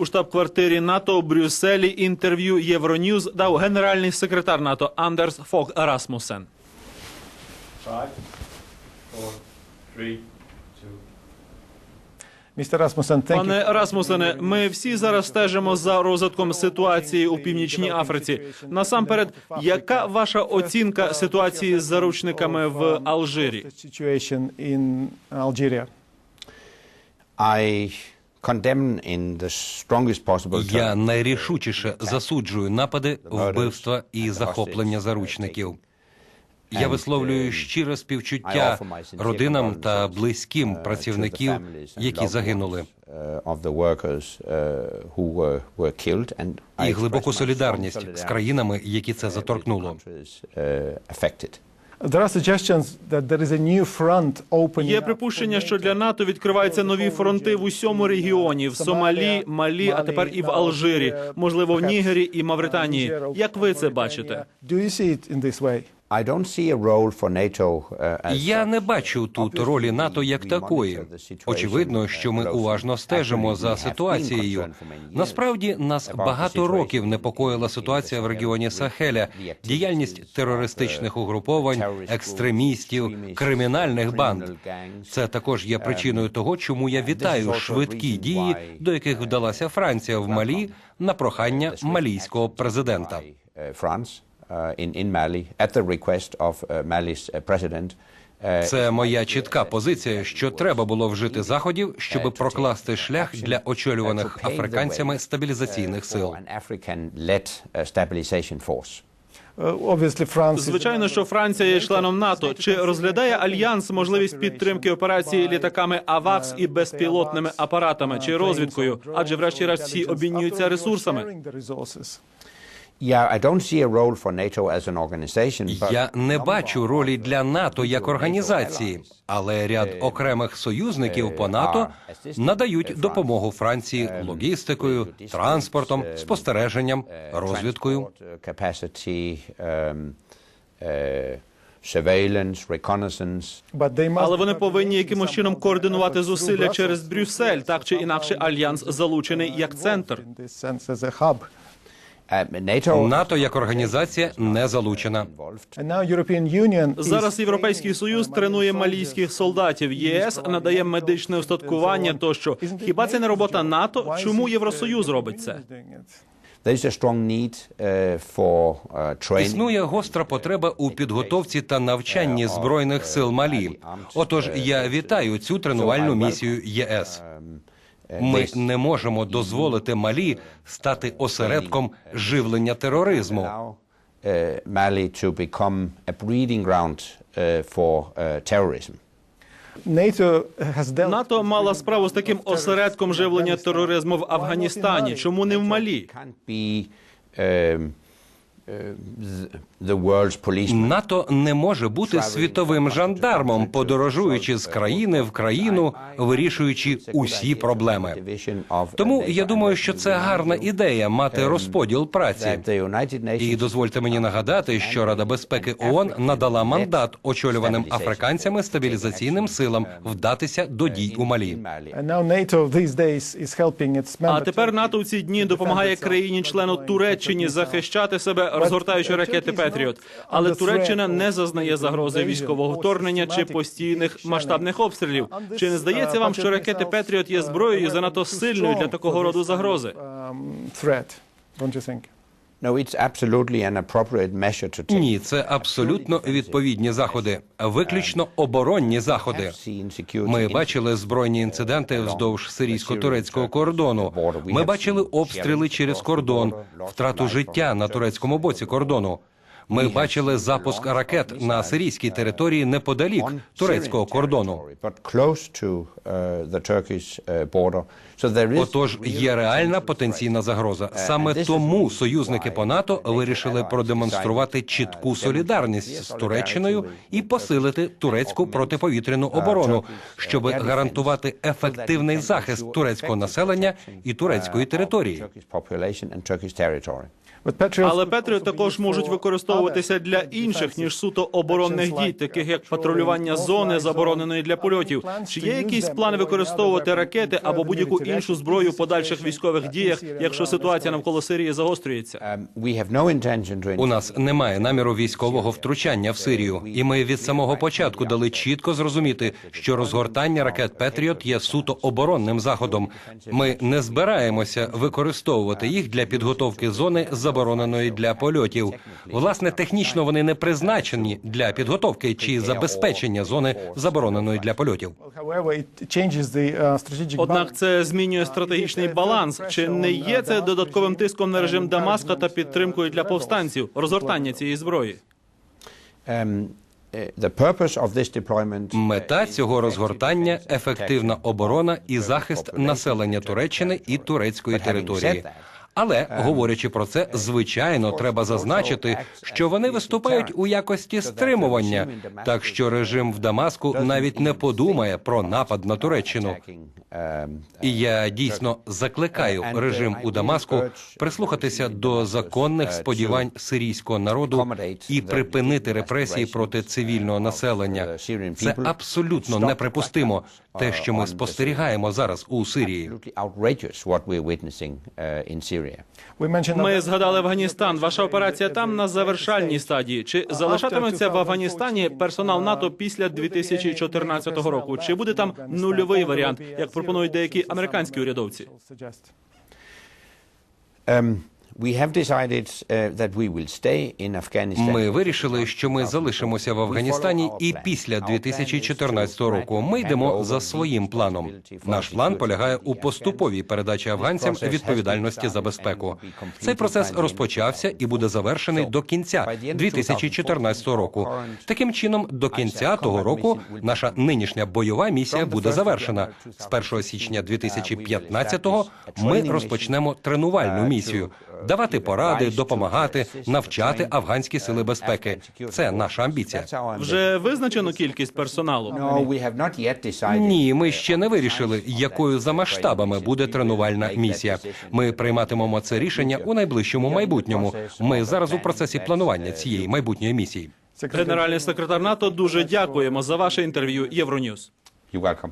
У штаб-квартирі НАТО у Брюсселі інтерв'ю Євроньюз дав генеральний секретар НАТО Андерс Фог Расмусен. Пане Расмусене, ми всі зараз стежимо за розвитком ситуації у північній Африці. Насамперед, яка ваша оцінка ситуації з заручниками в Алжирі? I Я найрішучіше засуджую напади, вбивства і захоплення заручників. Я висловлюю щире співчуття родинам та близьким працівників, які загинули, uh, workers uh, і глибоку солідарність з країнами, які це заторкнуло. Є припущення, що для НАТО відкриваються нові фронти в усьому регіоні: в Сомалі, Малі, а тепер і в Алжирі, можливо, в Нігері і Мавританії. Як ви це бачите? Uh, Я не бачу тут ролі НАТО як такої. Очевидно, що ми уважно стежимо за ситуацією. Насправді нас багато років непокоїла ситуація в регіоні Сахеля, діяльність терористичних угруповань, екстремістів, кримінальних банд. Це також є причиною того, чому я вітаю швидкі дії, до яких вдалася Франція в Малі на прохання малійського президента. Uh, in, in Mali at the request of uh, Mali's uh, president. Це моя чітка позиція, що треба було вжити заходів, щоб прокласти шлях для очолюваних африканцями стабілізаційних сил. an African-led stabilization force. Obviously, France. is- Звичайно, що Франція є членом НАТО. Чи розглядає альянс можливість підтримки операції літаками АВАКС і безпілотними апаратами чи розвідкою? Адже, врешті-решт, всі обмінюються ресурсами. Sharing the resources. Yeah, I don't see a role for NATO as an organization. But Я не бачу ролі для НАТО як організації, але ряд окремих союзників по НАТО надають допомогу Франції логістикою, транспортом, спостереженням, розвідкою. Transport, uh, um, uh, must Але вони повинні якимось чином координувати зусилля через Брюссель, так чи інакше альянс залучений як центр. НАТО як організація не залучена. Зараз Європейський Союз тренує малійських солдатів. ЄС надає медичне устаткування. Тощо хіба це не робота НАТО? Чому Євросоюз робить це? uh, uh. Існує гостра потреба у підготовці та навчанні збройних сил Малі. Отож, я вітаю цю тренувальну місію ЄС. Ми не можемо дозволити Малі стати осередком живлення тероризму. Mali to become a breeding ground for terrorism. NATO has dealt НАТО мала справу з таким осередком живлення тероризму в Афганістані. Чому не в Малі? НАТО не може бути світовим жандармом, подорожуючи з країни в країну, вирішуючи усі проблеми. Тому я думаю, що це гарна ідея мати розподіл праці. That the United Nations І дозвольте мені нагадати, що Рада безпеки ООН надала мандат очолюваним африканцями стабілізаційним силам вдатися до дій у Малі. and now NATO these days is helping its А тепер НАТО в ці дні допомагає країні-члену Туреччині захищати себе, розгортаючи ракети Петріот. Але Туреччина не зазнає загрози військового вторгнення чи постійних масштабних обстрілів. Чи не здається вам, що ракети Петріот є зброєю занадто сильною для такого роду загрози? Ні, це абсолютно відповідні заходи, виключно оборонні заходи. Ми бачили збройні інциденти вздовж сирійсько-турецького кордону. Ми бачили обстріли через кордон, втрату життя на турецькому боці кордону. Ми бачили запуск ракет на сирійській території неподалік турецького кордону. Uh, uh, Отож, є реальна потенційна загроза. Саме тому союзники по НАТО вирішили продемонструвати чітку солідарність з Туреччиною і посилити турецьку протиповітряну оборону, щоб гарантувати ефективний захист турецького населення і турецької території. Але could Петріот також можуть використовуватися для інших ніж суто оборонних дій, таких як патрулювання зони, забороненої для польотів. Чи є them плани використовувати ракети або будь-яку іншу зброю в подальших військових діях, якщо ситуація навколо Сирії загострюється? To У нас немає наміру військового втручання в Сирію, і ми від самого початку дали чітко зрозуміти, що розгортання ракет Петріот є суто оборонним заходом. Ми не збираємося використовувати їх для підготовки зони забороненої для польотів. Власне, технічно вони не призначені для підготовки чи забезпечення зони забороненої для польотів. Uh, Однак це змінює стратегічний баланс. Чи не є це додатковим тиском на режим Дамаска та підтримкою для повстанців розгортання цієї зброї? Of this deployment Мета цього розгортання ефективна оборона і захист населення Туреччини і турецької території. Але говорячи про це, звичайно, треба зазначити, що вони виступають у якості стримування, так що режим в Дамаску навіть не подумає про напад на Туреччину. um, І я дійсно закликаю режим у Дамаску прислухатися до законних сподівань сирійського народу і припинити репресії проти цивільного населення. Це абсолютно неприпустимо. Те, що ми спостерігаємо зараз у Сирії. Ми згадали Афганістан. Ваша операція там на завершальній стадії. Чи залишатиметься в Афганістані персонал НАТО після 2014 року? Чи буде там нульовий варіант, як пропонують деякі американські урядовці? Uh. Ми вирішили, що ми залишимося в Афганістані, і після 2014 року ми йдемо за своїм планом. Наш план полягає у поступовій передачі афганцям відповідальності за безпеку. Цей процес розпочався і буде завершений до кінця 2014 року. Таким чином, до кінця того року наша нинішня бойова місія буде завершена. З 1 січня 2015-го ми розпочнемо тренувальну місію. Давати поради, допомагати, навчати афганські сили безпеки. Це наша амбіція. Вже визначено кількість персоналу. Ні, ми ще не вирішили, якою за масштабами буде тренувальна місія. Ми прийматимемо це рішення у найближчому майбутньому. Ми зараз у процесі планування цієї майбутньої місії. Генеральний секретар НАТО дуже дякуємо за ваше інтерв'ю Євроньюз. You're welcome.